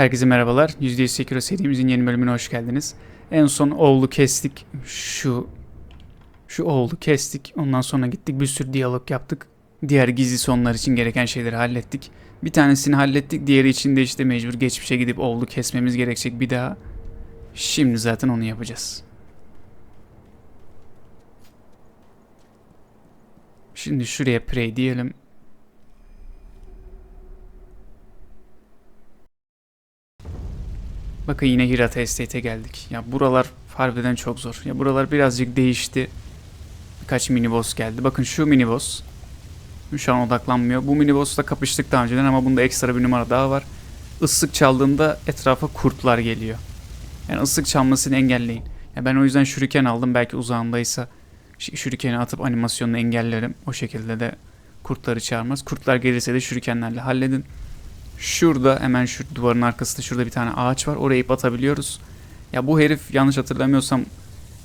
Herkese merhabalar. %100 Sekiro serimizin yeni bölümüne hoş geldiniz. En son oğlu kestik. Şu şu oğlu kestik. Ondan sonra gittik bir sürü diyalog yaptık. Diğer gizli sonlar için gereken şeyleri hallettik. Bir tanesini hallettik. Diğeri için de işte mecbur geçmişe gidip oğlu kesmemiz gerekecek bir daha. Şimdi zaten onu yapacağız. Şimdi şuraya pray diyelim. Bakın yine Hirata Estate'e geldik. Ya buralar harbiden çok zor. Ya buralar birazcık değişti. Birkaç mini geldi. Bakın şu mini. Şu an odaklanmıyor. Bu mini boss'la kapıştık daha önceden ama bunda ekstra bir numara daha var. Islık çaldığında etrafa kurtlar geliyor. Yani ıslık çalmasını engelleyin. Ya ben o yüzden şuriken aldım. Belki uzağındaysa şurikeni atıp animasyonunu engellerim. O şekilde de kurtları çağırmaz. Kurtlar gelirse de şurikenlerle halledin. Şurada hemen şu duvarın arkasında şurada bir tane ağaç var. Oraya ip atabiliyoruz. Ya bu herif yanlış hatırlamıyorsam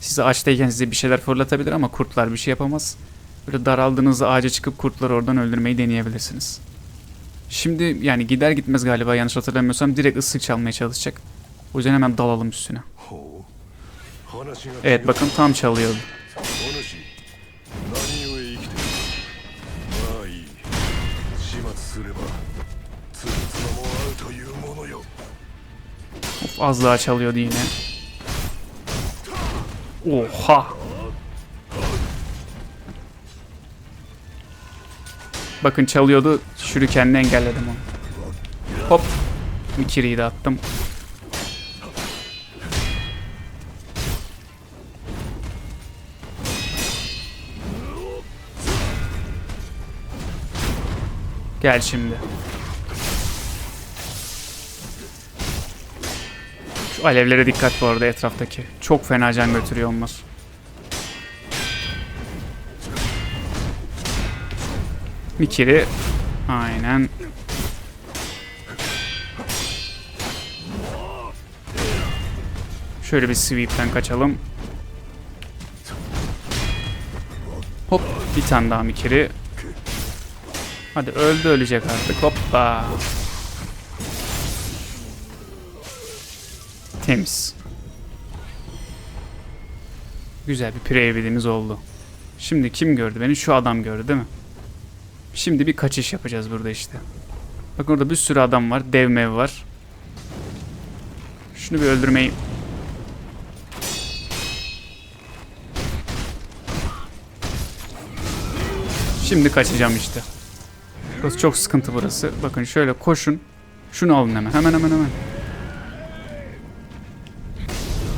size açtayken size bir şeyler fırlatabilir ama kurtlar bir şey yapamaz. Böyle daraldığınızda ağaca çıkıp kurtları oradan öldürmeyi deneyebilirsiniz. Şimdi yani gider gitmez galiba yanlış hatırlamıyorsam direkt ıslık çalmaya çalışacak. O yüzden hemen dalalım üstüne. Evet bakın tam çalıyordu. Az daha çalıyordu yine. Oha. Bakın çalıyordu. Şurikenle engelledim onu. Hop. Mikiri'yi de attım. Gel şimdi. Alevlere dikkat bu arada etraftaki. Çok fena can götürüyor onlar. Mikiri. Aynen. Şöyle bir sweep'ten kaçalım. Hop bir tane daha Mikiri. Hadi öldü ölecek artık. Hoppa. Temiz. Güzel bir preview'imiz oldu. Şimdi kim gördü beni? Şu adam gördü değil mi? Şimdi bir kaçış yapacağız burada işte. Bakın orada bir sürü adam var. Dev mev var. Şunu bir öldürmeyi... Şimdi kaçacağım işte. Burası çok sıkıntı burası. Bakın şöyle koşun. Şunu alın hemen. Hemen hemen hemen.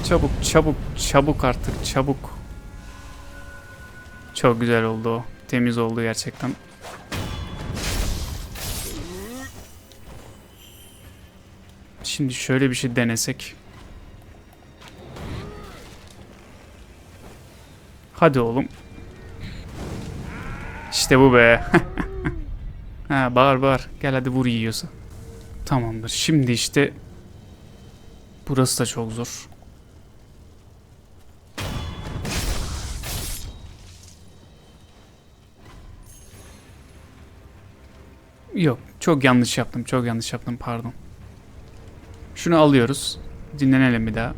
Çabuk çabuk çabuk artık çabuk. Çok güzel oldu. Temiz oldu gerçekten. Şimdi şöyle bir şey denesek. Hadi oğlum. İşte bu be. ha bağır bağır. Gel hadi vur yiyorsa. Tamamdır. Şimdi işte burası da çok zor. Yok. Çok yanlış yaptım. Çok yanlış yaptım. Pardon. Şunu alıyoruz. Dinlenelim bir daha.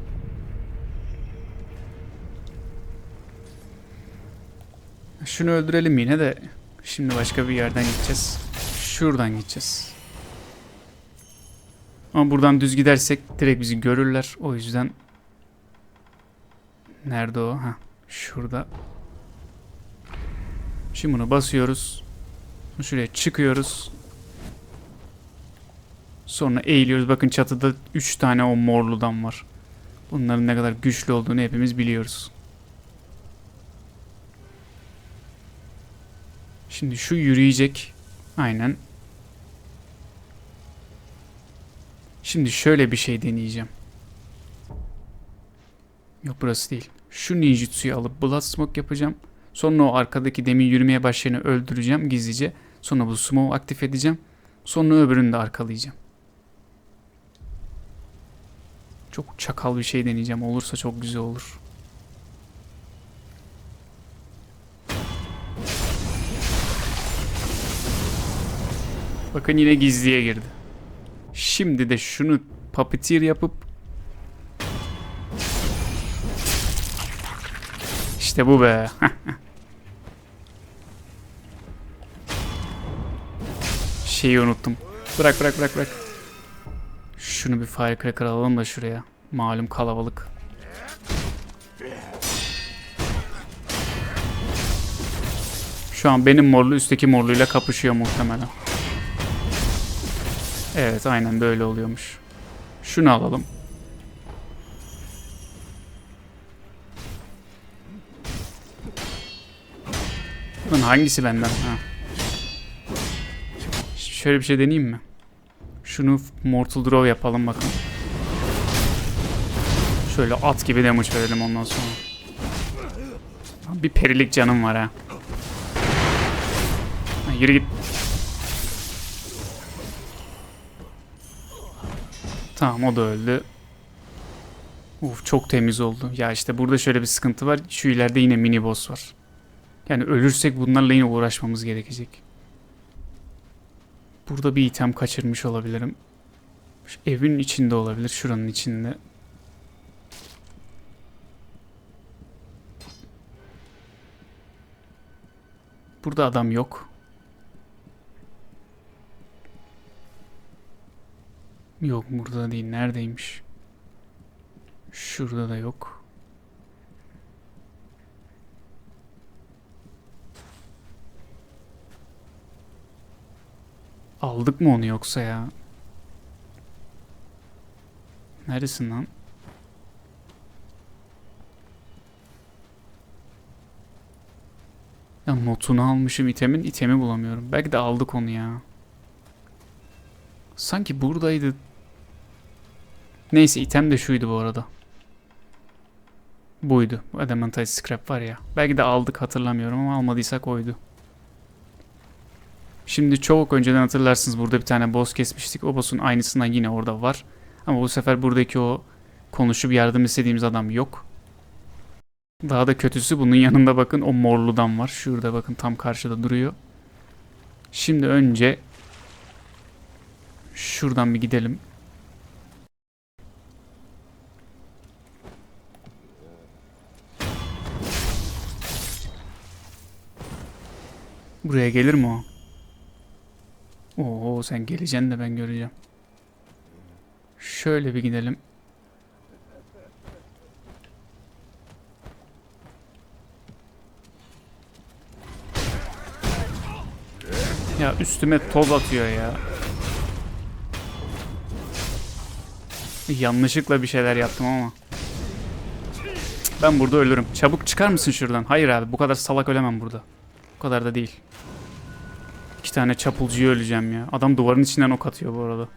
Şunu öldürelim yine de. Şimdi başka bir yerden gideceğiz. Şuradan gideceğiz. Ama buradan düz gidersek direkt bizi görürler. O yüzden Nerede o? Ha, şurada. Şimdi bunu basıyoruz. Şuraya çıkıyoruz. Sonra eğiliyoruz. Bakın çatıda 3 tane o morludan var. Bunların ne kadar güçlü olduğunu hepimiz biliyoruz. Şimdi şu yürüyecek. Aynen. Şimdi şöyle bir şey deneyeceğim. Yok burası değil. Şu ninjutsuyu alıp blood smoke yapacağım. Sonra o arkadaki demin yürümeye başlayanı öldüreceğim gizlice. Sonra bu smoke'u aktif edeceğim. Sonra öbürünü de arkalayacağım. Çok çakal bir şey deneyeceğim. Olursa çok güzel olur. Bakın yine gizliye girdi. Şimdi de şunu puppeteer yapıp İşte bu be. Şeyi unuttum. Bırak bırak bırak bırak. Şunu bir firecracker alalım da şuraya. Malum kalabalık. Şu an benim morlu üstteki morluyla kapışıyor muhtemelen. Evet aynen böyle oluyormuş. Şunu alalım. Lan hangisi benden? Ha. Şöyle bir şey deneyeyim mi? Şunu Mortal Draw yapalım bakın. Şöyle at gibi damage verelim ondan sonra. Bir perilik canım var ha. ha yürü git. Tamam o da öldü. Uf çok temiz oldu. Ya işte burada şöyle bir sıkıntı var. Şu ileride yine mini boss var. Yani ölürsek bunlarla yine uğraşmamız gerekecek. Burada bir item kaçırmış olabilirim. Şu evin içinde olabilir. Şuranın içinde. Burada adam yok. Yok burada değil. Neredeymiş? Şurada da yok. Aldık mı onu yoksa ya? Neredesin lan? Ya notunu almışım itemin. itemi bulamıyorum. Belki de aldık onu ya. Sanki buradaydı. Neyse item de şuydu bu arada. Buydu. Bu Adamantite Scrap var ya. Belki de aldık hatırlamıyorum ama almadıysak oydu. Şimdi çok önceden hatırlarsınız burada bir tane boss kesmiştik. O boss'un aynısından yine orada var. Ama bu sefer buradaki o konuşup yardım istediğimiz adam yok. Daha da kötüsü bunun yanında bakın o morludan var. Şurada bakın tam karşıda duruyor. Şimdi önce şuradan bir gidelim. Buraya gelir mi o? Oo sen geleceksin de ben göreceğim. Şöyle bir gidelim. Ya üstüme toz atıyor ya. Yanlışlıkla bir şeyler yaptım ama. Ben burada ölürüm. Çabuk çıkar mısın şuradan? Hayır abi bu kadar salak ölemem burada. Bu kadar da değil. İki tane çapulcuyu öleceğim ya. Adam duvarın içinden ok atıyor bu arada.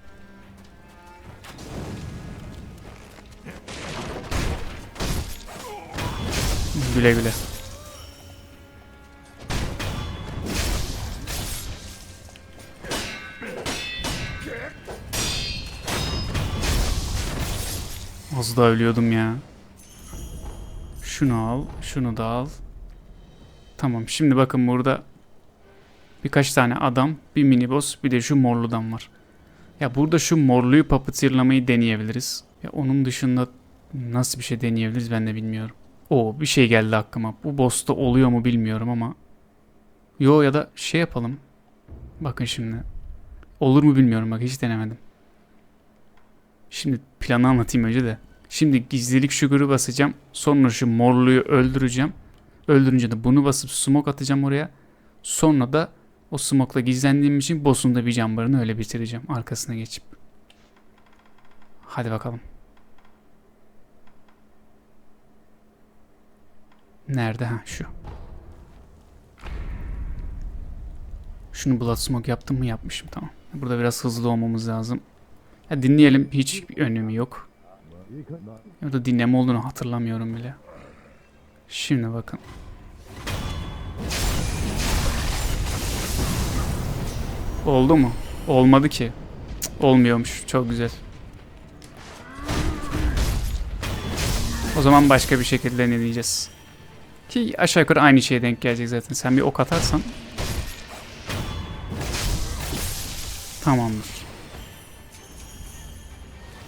Güle güle. Az daha ölüyordum ya. Şunu al, şunu da al. Tamam, şimdi bakın burada birkaç tane adam, bir mini bir de şu morludan var. Ya burada şu morluyu puppeteerlamayı deneyebiliriz. Ya onun dışında nasıl bir şey deneyebiliriz ben de bilmiyorum. O bir şey geldi aklıma. Bu boss'ta oluyor mu bilmiyorum ama. Yo ya da şey yapalım. Bakın şimdi. Olur mu bilmiyorum bak hiç denemedim. Şimdi planı anlatayım önce de. Şimdi gizlilik sugar'ı basacağım. Sonra şu morluyu öldüreceğim. Öldürünce de bunu basıp smoke atacağım oraya. Sonra da o smoke'la gizlendiğim için boss'un da bir cambarını öyle bitireceğim. Arkasına geçip. Hadi bakalım. Nerede? Ha şu. Şunu blood smoke yaptım mı yapmışım tamam. Burada biraz hızlı olmamız lazım. Ya dinleyelim hiç önemi yok. Ya da dinleme olduğunu hatırlamıyorum bile. Şimdi bakın. Oldu mu? Olmadı ki. Olmuyormuş. Çok güzel. O zaman başka bir şekilde deneyeceğiz. Ki aşağı yukarı aynı şeye denk gelecek zaten. Sen bir ok atarsan. Tamamdır.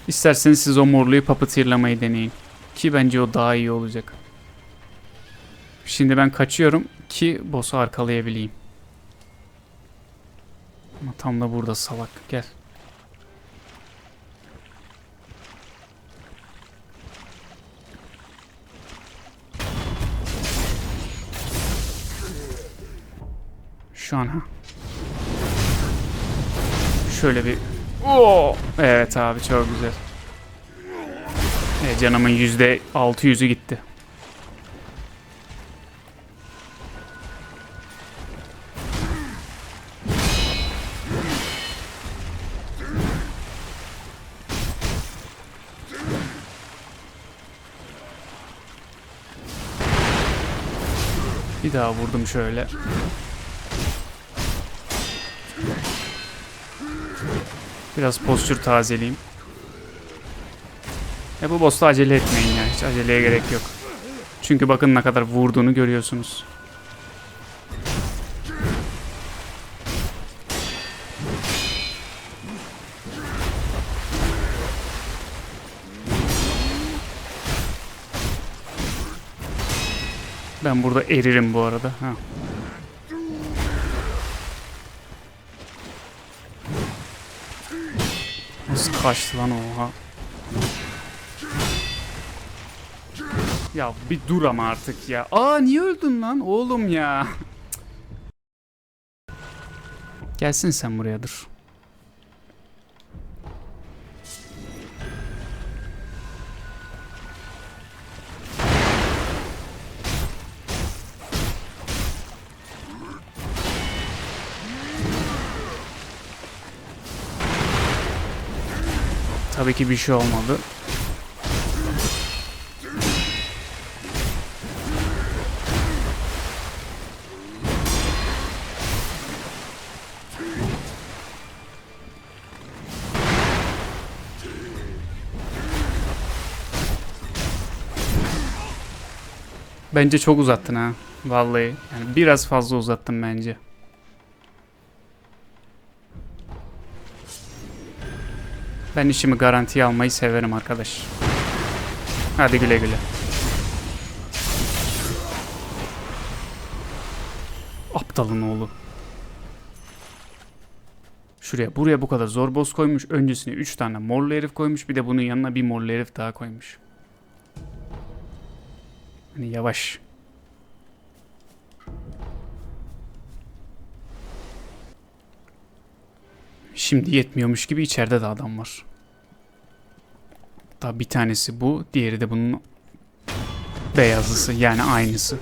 İsterseniz siz o morluyu papatırlamayı deneyin. Ki bence o daha iyi olacak. Şimdi ben kaçıyorum ki boss'u arkalayabileyim. Tam da burada salak. Gel. Şu an ha. Şöyle bir... Oo! Evet abi çok güzel. Evet, canımın yüzde altı yüzü gitti. Daha vurdum şöyle. Biraz postür tazeleyeyim. E bu boss'ta acele etmeyin ya. Hiç aceleye gerek yok. Çünkü bakın ne kadar vurduğunu görüyorsunuz. Ben burada eririm bu arada. Ha. Nasıl kaçtı lan oha. Ya bir dur ama artık ya. Aa niye öldün lan oğlum ya? Gelsin sen buraya dur. Tabii ki bir şey olmadı. Bence çok uzattın ha. Vallahi. Yani biraz fazla uzattın bence. Ben işimi garantiye almayı severim arkadaş. Hadi güle güle. Aptalın oğlu. Şuraya buraya bu kadar zor boss koymuş. Öncesine 3 tane morlu herif koymuş. Bir de bunun yanına bir morlu herif daha koymuş. Hani yavaş. Şimdi yetmiyormuş gibi içeride de adam var. Daha bir tanesi bu, diğeri de bunun beyazlısı yani aynısı.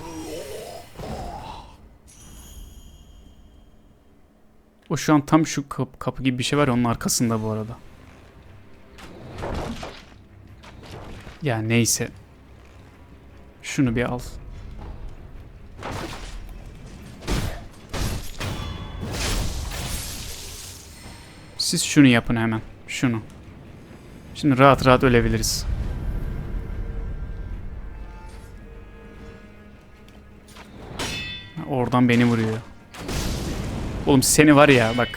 O şu an tam şu kapı, kapı gibi bir şey var onun arkasında bu arada. Ya neyse. Şunu bir al. Siz şunu yapın hemen. Şunu. Şimdi rahat rahat ölebiliriz. Oradan beni vuruyor. Oğlum seni var ya bak.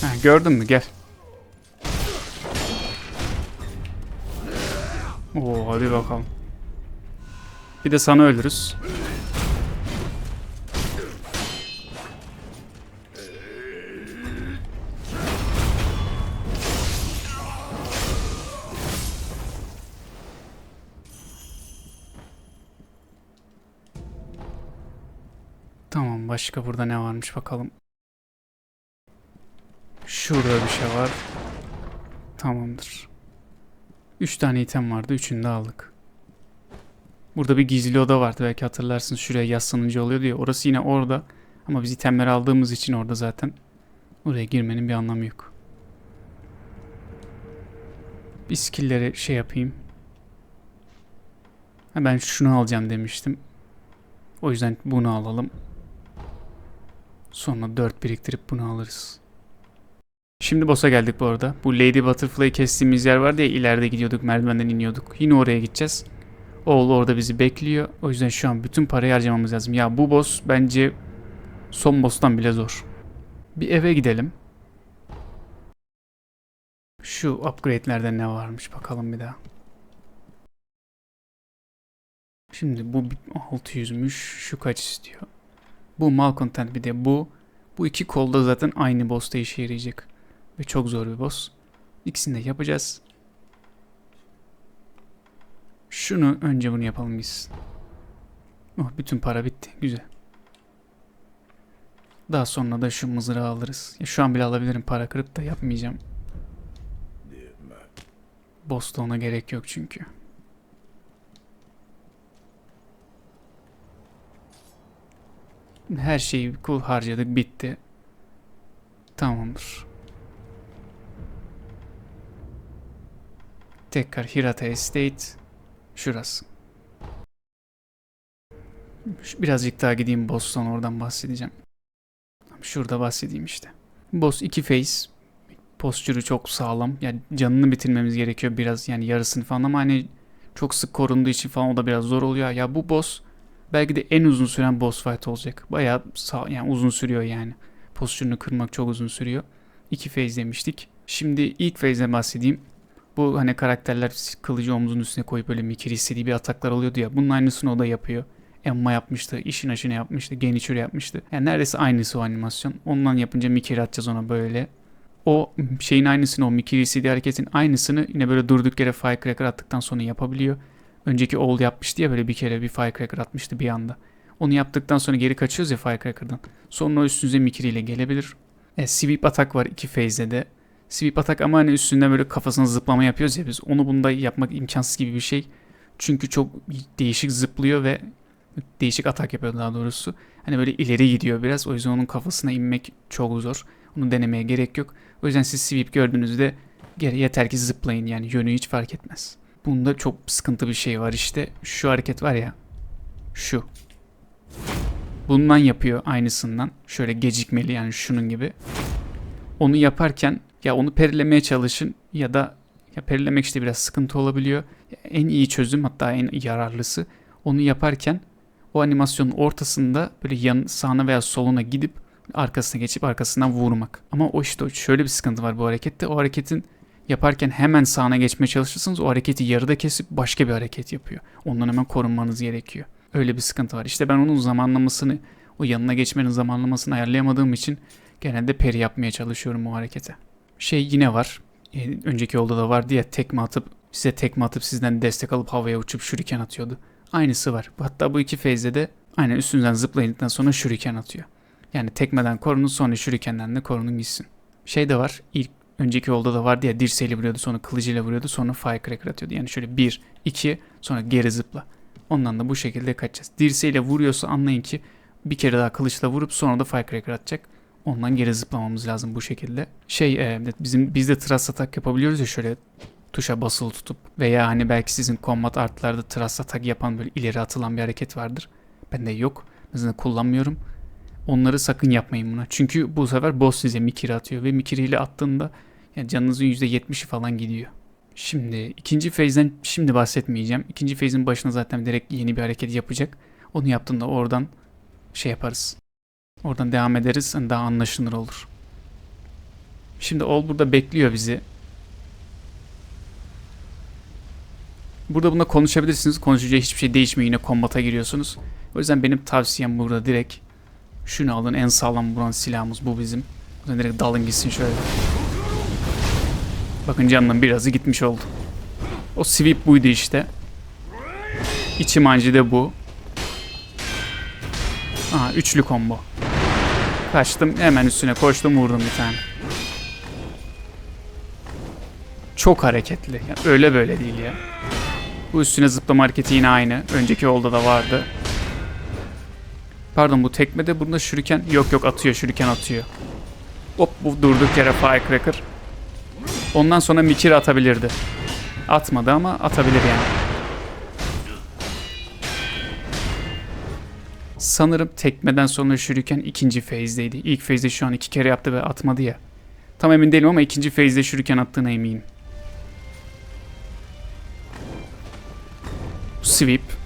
Ha, gördün mü? Gel. Oo hadi bakalım. Bir de sana ölürüz. Tamam başka burada ne varmış bakalım. Şurada bir şey var. Tamamdır. Üç tane item vardı. Üçünü de aldık. Burada bir gizli oda vardı. Belki hatırlarsınız. Şuraya yaslanınca oluyordu ya. Orası yine orada. Ama biz itemleri aldığımız için orada zaten. Oraya girmenin bir anlamı yok. Bir skill'leri şey yapayım. Ha, ben şunu alacağım demiştim. O yüzden bunu alalım. Sonra 4 biriktirip bunu alırız. Şimdi boss'a geldik bu arada. Bu Lady Butterfly'ı kestiğimiz yer vardı ya ileride gidiyorduk merdivenden iniyorduk. Yine oraya gideceğiz. Oğul orada bizi bekliyor. O yüzden şu an bütün parayı harcamamız lazım. Ya bu boss bence son boss'tan bile zor. Bir eve gidelim. Şu upgrade'lerde ne varmış bakalım bir daha. Şimdi bu 600'müş. Şu kaç istiyor? Bu malcontent bir de bu. Bu iki kolda zaten aynı boss'ta işe yarayacak. Ve çok zor bir boss. İkisini de yapacağız. Şunu önce bunu yapalım biz. Oh, bütün para bitti. Güzel. Daha sonra da şu mızrağı alırız. Ya şu an bile alabilirim para kırıp da yapmayacağım. Boss'ta ona gerek yok çünkü. Her şeyi kul harcadık bitti. Tamamdır. Tekrar Hirata Estate. Şurası. Şu- Birazcık daha gideyim boss'tan oradan bahsedeceğim. Şurada bahsedeyim işte. Boss 2 face. Postürü çok sağlam. Yani canını bitirmemiz gerekiyor biraz yani yarısını falan ama hani çok sık korunduğu için falan o da biraz zor oluyor. Ya bu boss belki de en uzun süren boss fight olacak. Bayağı sağ, yani uzun sürüyor yani. Postürünü kırmak çok uzun sürüyor. İki phase demiştik. Şimdi ilk phase'den bahsedeyim. Bu hani karakterler kılıcı omzunun üstüne koyup böyle mikir istediği bir ataklar oluyordu ya. Bunun aynısını o da yapıyor. Emma yapmıştı, işin aşını yapmıştı, Genichiro yapmıştı. Yani neredeyse aynısı o animasyon. Ondan yapınca mikir atacağız ona böyle. O şeyin aynısını, o mikir istediği hareketin aynısını yine böyle durduk yere firecracker attıktan sonra yapabiliyor. Önceki old yapmıştı ya böyle bir kere bir firecracker atmıştı bir anda. Onu yaptıktan sonra geri kaçıyoruz ya firecracker'dan. Sonra o üstünüze mikiriyle gelebilir. E, sweep atak var iki phase'de de. Sweep atak ama hani üstünden böyle kafasına zıplama yapıyoruz ya biz. Onu bunda yapmak imkansız gibi bir şey. Çünkü çok değişik zıplıyor ve değişik atak yapıyor daha doğrusu. Hani böyle ileri gidiyor biraz. O yüzden onun kafasına inmek çok zor. Onu denemeye gerek yok. O yüzden siz sweep gördüğünüzde yeter ki zıplayın yani yönü hiç fark etmez. Bunda çok sıkıntı bir şey var işte. Şu hareket var ya. Şu. Bundan yapıyor aynısından. Şöyle gecikmeli yani şunun gibi. Onu yaparken ya onu perilemeye çalışın ya da ya perilemek işte biraz sıkıntı olabiliyor. En iyi çözüm hatta en yararlısı onu yaparken o animasyonun ortasında böyle yan sağına veya soluna gidip arkasına geçip arkasından vurmak. Ama o işte şöyle bir sıkıntı var bu harekette. O hareketin yaparken hemen sağına geçmeye çalışırsanız o hareketi yarıda kesip başka bir hareket yapıyor. Ondan hemen korunmanız gerekiyor. Öyle bir sıkıntı var. İşte ben onun zamanlamasını, o yanına geçmenin zamanlamasını ayarlayamadığım için genelde peri yapmaya çalışıyorum o harekete. Şey yine var. E, önceki yolda da vardı ya tekme atıp size tekme atıp sizden destek alıp havaya uçup şuriken atıyordu. Aynısı var. Hatta bu iki feyzde de aynen üstünüzden zıplayındıktan sonra şuriken atıyor. Yani tekmeden korunun sonra şurikenden de korunun gitsin. Şey de var. ilk önceki yolda da vardı ya dirseğiyle vuruyordu sonra kılıcıyla vuruyordu sonra firecracker atıyordu. Yani şöyle bir, iki sonra geri zıpla. Ondan da bu şekilde kaçacağız. Dirseğiyle vuruyorsa anlayın ki bir kere daha kılıçla vurup sonra da firecracker atacak. Ondan geri zıplamamız lazım bu şekilde. Şey e, bizim biz de thrust atak yapabiliyoruz ya şöyle tuşa basılı tutup veya hani belki sizin combat artlarda thrust atak yapan böyle ileri atılan bir hareket vardır. Bende yok. Mesela kullanmıyorum. Onları sakın yapmayın buna. Çünkü bu sefer boss size mikiri atıyor ve mikiriyle attığında yani canınızın %70'i falan gidiyor. Şimdi ikinci phase'den şimdi bahsetmeyeceğim. İkinci phase'in başına zaten direkt yeni bir hareket yapacak. Onu yaptığında oradan şey yaparız. Oradan devam ederiz. Daha anlaşılır olur. Şimdi Ol burada bekliyor bizi. Burada bunda konuşabilirsiniz. Konuşunca hiçbir şey değişmiyor. Yine kombata giriyorsunuz. O yüzden benim tavsiyem burada direkt şunu alın. En sağlam vuran silahımız bu bizim. Yüzden direkt dalın gitsin şöyle. Bakın canının birazı gitmiş oldu. O sweep buydu işte. İçi mancı da bu. Aha üçlü combo. Kaçtım hemen üstüne koştum vurdum bir tane. Çok hareketli. Yani öyle böyle değil ya. Bu üstüne zıplama hareketi yine aynı. Önceki yolda da vardı. Pardon bu tekmede bunda şuriken yok yok atıyor şuriken atıyor. Hop bu durduk yere firecracker. Ondan sonra mikir atabilirdi. Atmadı ama atabilir yani. Sanırım tekmeden sonra şuriken ikinci phase'deydi. İlk phase'de şu an iki kere yaptı ve atmadı ya. Tam emin değilim ama ikinci phase'de şuriken attığına eminim. Sweep.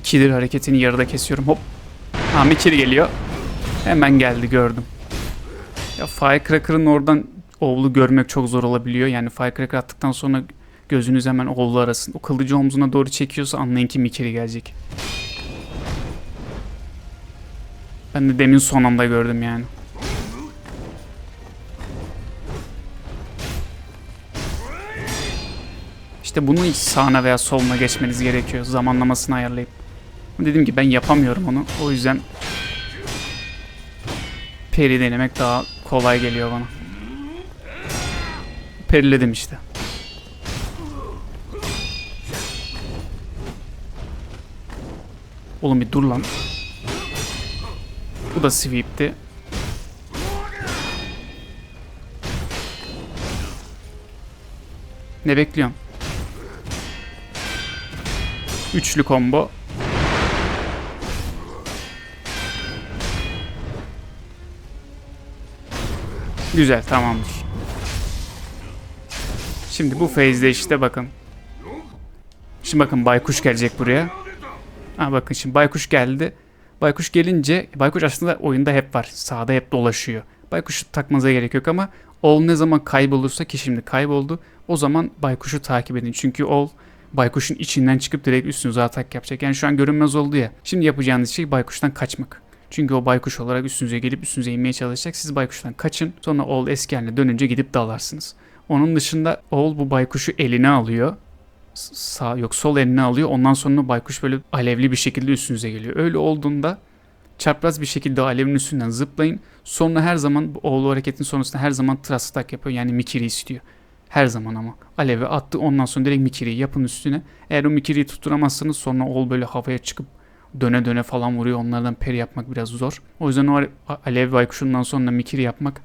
İkidir hareketini yarıda kesiyorum. Hop. Ha Mikiri geliyor. Hemen geldi gördüm. Ya Firecracker'ın oradan oğlu görmek çok zor olabiliyor. Yani Firecracker attıktan sonra gözünüz hemen oğlu arasın. O kılıcı omzuna doğru çekiyorsa anlayın ki Mikiri gelecek. Ben de demin son anda gördüm yani. İşte bunu sağına veya soluna geçmeniz gerekiyor. Zamanlamasını ayarlayıp. Dediğim gibi ben yapamıyorum onu. O yüzden peri denemek daha kolay geliyor bana. Periledim işte. Oğlum bir dur lan. Bu da sweep'ti. Ne bekliyorum? Üçlü combo. Güzel tamamdır. Şimdi bu phase'de işte bakın. Şimdi bakın baykuş gelecek buraya. Ha bakın şimdi baykuş geldi. Baykuş gelince baykuş aslında oyunda hep var. Sağda hep dolaşıyor. Baykuşu takmanıza gerek yok ama ol ne zaman kaybolursa ki şimdi kayboldu. O zaman baykuşu takip edin. Çünkü ol baykuşun içinden çıkıp direkt üstünüze atak yapacak. Yani şu an görünmez oldu ya. Şimdi yapacağınız şey baykuştan kaçmak. Çünkü o baykuş olarak üstünüze gelip üstünüze inmeye çalışacak. Siz baykuştan kaçın. Sonra oğul eski haline dönünce gidip dalarsınız. Onun dışında oğul bu baykuşu eline alıyor. Sağ yok sol eline alıyor. Ondan sonra baykuş böyle alevli bir şekilde üstünüze geliyor. Öyle olduğunda çapraz bir şekilde alevin üstünden zıplayın. Sonra her zaman oğlu hareketin sonrasında her zaman thrust yapıyor. Yani mikiri istiyor. Her zaman ama. Alevi attı ondan sonra direkt mikiriyi yapın üstüne. Eğer o mikiriyi tutturamazsanız sonra oğul böyle havaya çıkıp döne döne falan vuruyor. Onlardan peri yapmak biraz zor. O yüzden o ale- alev baykuşundan sonra mikiri yapmak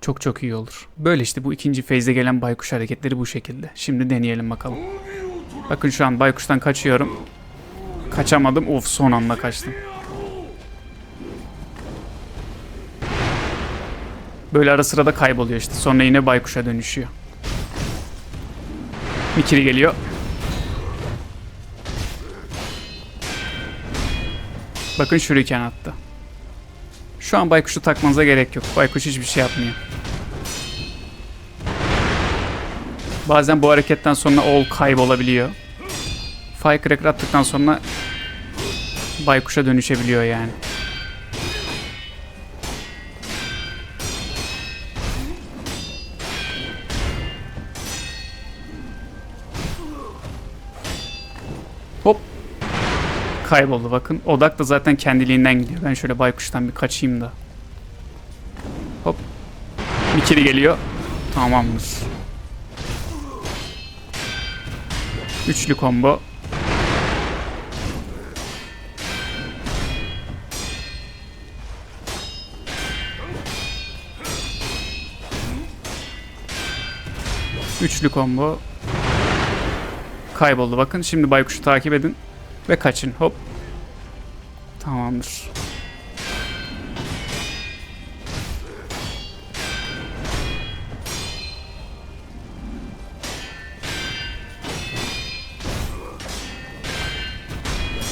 çok çok iyi olur. Böyle işte bu ikinci feyze gelen baykuş hareketleri bu şekilde. Şimdi deneyelim bakalım. Bakın şu an baykuştan kaçıyorum. Kaçamadım. Of son anda kaçtım. Böyle ara sıra da kayboluyor işte. Sonra yine baykuşa dönüşüyor. Mikiri geliyor. Bakın şuriken attı. Şu an baykuşu takmanıza gerek yok. Baykuş hiçbir şey yapmıyor. Bazen bu hareketten sonra ol kaybolabiliyor. Firecracker attıktan sonra baykuşa dönüşebiliyor yani. Kayboldu bakın. Odak da zaten kendiliğinden gidiyor. Ben şöyle baykuştan bir kaçayım da. Hop. Mikiri geliyor. Tamamdır. Üçlü combo. Üçlü combo. Kayboldu bakın. Şimdi baykuşu takip edin. Ve kaçın. Hop. Tamamdır.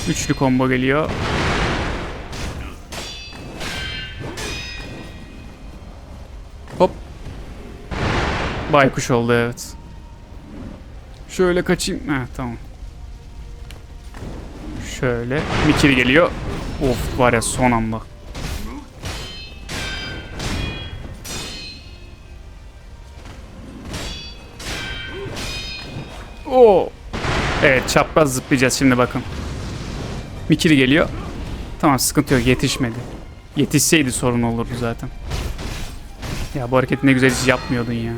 Üçlü combo geliyor. Hop. Baykuş oldu evet. Şöyle kaçayım. Heh, tamam. Şöyle. Mikiri geliyor. Of var ya son anda. Oo. Evet çapraz zıplayacağız şimdi bakın. Mikiri geliyor. Tamam sıkıntı yok yetişmedi. Yetişseydi sorun olurdu zaten. Ya bu hareketi ne güzel hiç yapmıyordun ya.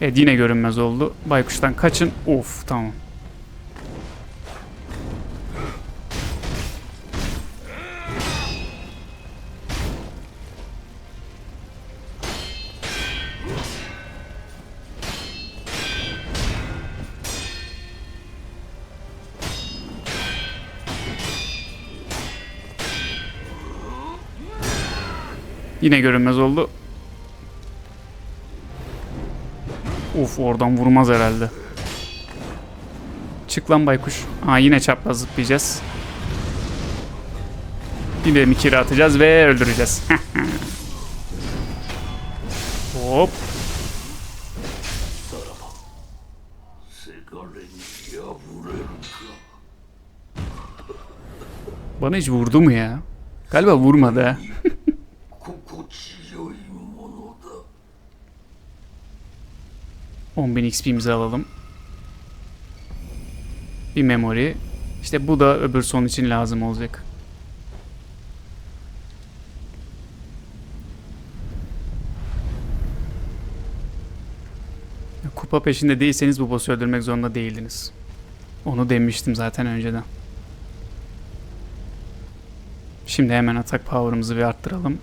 Evet yine görünmez oldu. Baykuştan kaçın. Of tamam. Yine görünmez oldu. Uf oradan vurmaz herhalde. Çık lan baykuş. Aa yine çapraz zıplayacağız. Yine mikiri atacağız ve öldüreceğiz. Hop. Bana hiç vurdu mu ya? Galiba vurmadı ha. 10.000 XP'mizi alalım. Bir memory. İşte bu da öbür son için lazım olacak. Kupa peşinde değilseniz bu boss'u öldürmek zorunda değildiniz. Onu demiştim zaten önceden. Şimdi hemen atak power'ımızı bir arttıralım.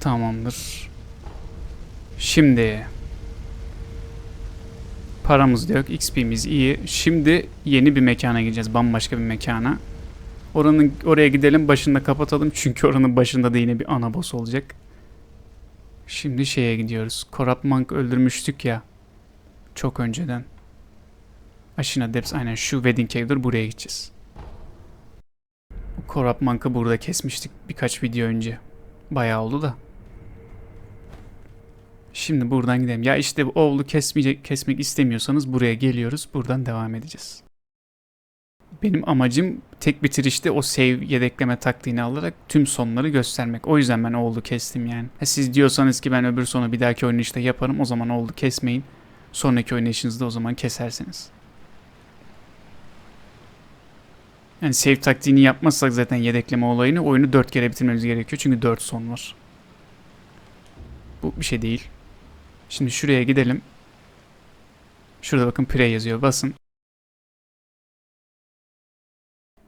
Tamamdır. Şimdi paramız da yok. XP'miz iyi. Şimdi yeni bir mekana gideceğiz. Bambaşka bir mekana. Oranın oraya gidelim başında kapatalım çünkü oranın başında da yine bir ana boss olacak. Şimdi şeye gidiyoruz. Corrupt Monk öldürmüştük ya. Çok önceden. Ashina Depths aynen şu Wedding Cave'dir buraya gideceğiz. Corrupt Monk'ı burada kesmiştik birkaç video önce. Bayağı oldu da. Şimdi buradan gidelim. Ya işte oğlu kesmeyecek, kesmek istemiyorsanız buraya geliyoruz. Buradan devam edeceğiz. Benim amacım tek bitirişte o save yedekleme taktiğini alarak tüm sonları göstermek. O yüzden ben oğlu kestim yani. Ha, siz diyorsanız ki ben öbür sonu bir dahaki oynayışta yaparım. O zaman oğlu kesmeyin. Sonraki oynayışınızda o zaman kesersiniz. Yani save taktiğini yapmazsak zaten yedekleme olayını oyunu 4 kere bitirmemiz gerekiyor. Çünkü 4 son var. Bu bir şey değil. Şimdi şuraya gidelim. Şurada bakın play yazıyor. Basın.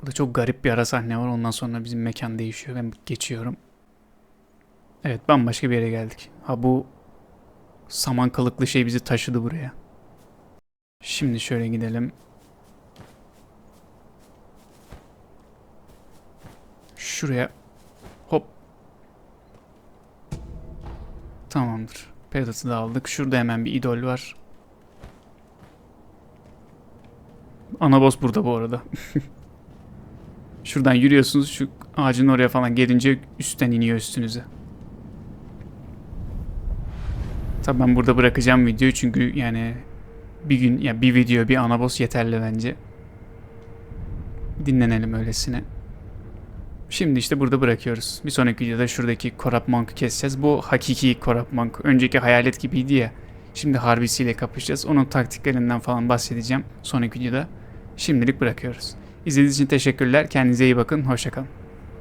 Burada çok garip bir ara sahne var. Ondan sonra bizim mekan değişiyor. Ben geçiyorum. Evet bambaşka bir yere geldik. Ha bu saman kılıklı şey bizi taşıdı buraya. Şimdi şöyle gidelim. Şuraya hop. Tamamdır. Pedat'ı da aldık. Şurada hemen bir idol var. Ana boss burada bu arada. Şuradan yürüyorsunuz. Şu ağacın oraya falan gelince üstten iniyor üstünüze. Tabii ben burada bırakacağım videoyu çünkü yani bir gün ya bir video bir ana boss yeterli bence. Dinlenelim öylesine. Şimdi işte burada bırakıyoruz. Bir sonraki videoda şuradaki Corrupt Monk'u keseceğiz. Bu hakiki Corrupt Monk. Önceki hayalet gibiydi ya. Şimdi harbisiyle kapışacağız. Onun taktiklerinden falan bahsedeceğim sonraki videoda. Şimdilik bırakıyoruz. İzlediğiniz için teşekkürler. Kendinize iyi bakın. Hoşçakalın.